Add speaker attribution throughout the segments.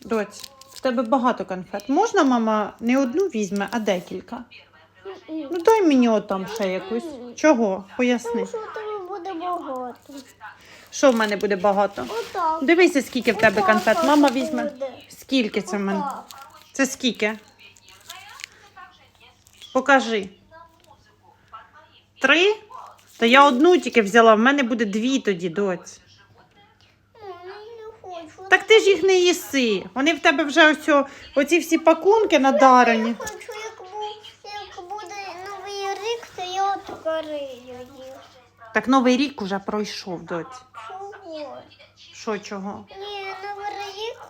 Speaker 1: Доць, в тебе багато конфет. Можна, мама, не одну візьме, а декілька? Ну дай мені отам ще якусь. Чого? Поясни.
Speaker 2: Тому що тебе буде багато.
Speaker 1: Що в мене буде багато?
Speaker 2: Отак.
Speaker 1: Дивися, скільки в тебе
Speaker 2: Отак
Speaker 1: конфет. Мама візьме.
Speaker 2: буде.
Speaker 1: Скільки це в мене?
Speaker 2: Отак.
Speaker 1: Це скільки? Покажи. Три? Та я одну тільки взяла, в мене буде дві тоді, доць.
Speaker 2: Ну, я не хочу.
Speaker 1: Так ти ж їх не їси. Вони в тебе вже ось о- оці всі пакунки надарені.
Speaker 2: не хочу, як, бу, як буде новий рік, то я открию їх.
Speaker 1: Так новий рік уже пройшов, доць.
Speaker 2: Чого?
Speaker 1: Що чого?
Speaker 2: Ні, новий рік,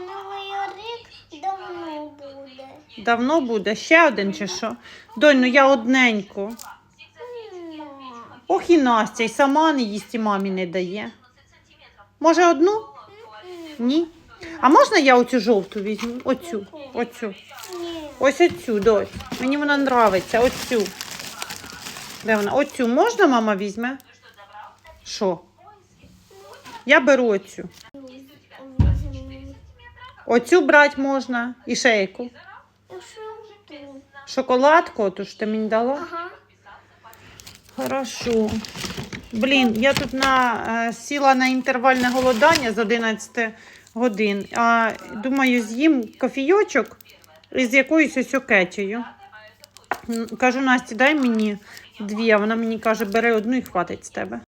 Speaker 2: новий рік давно буде.
Speaker 1: Давно буде? Ще один чи що? Донь, ну я одненьку.
Speaker 2: М,
Speaker 1: Ох і Настя, і сама не їсть, і мамі не дає. Може одну? Ні. А можна я оцю жовту візьму? Оцю. Оцю. Ось оцю, дось. Мені вона нравиться. Оцю. Де вона? Оцю можна, мама візьме? Що? Я беру оцю. Оцю брати можна. І
Speaker 2: тут?
Speaker 1: Шоколадку, оту ж ти мені дала.
Speaker 2: Ага.
Speaker 1: Хорошо. Блін, я тут на, е, сіла на інтервальне голодання з 11 годин. А думаю, з'їм кофійочок із якоюсь ось окетію. Кажу, Насті, дай мені дві, а вона мені каже, бери одну і хватить з тебе.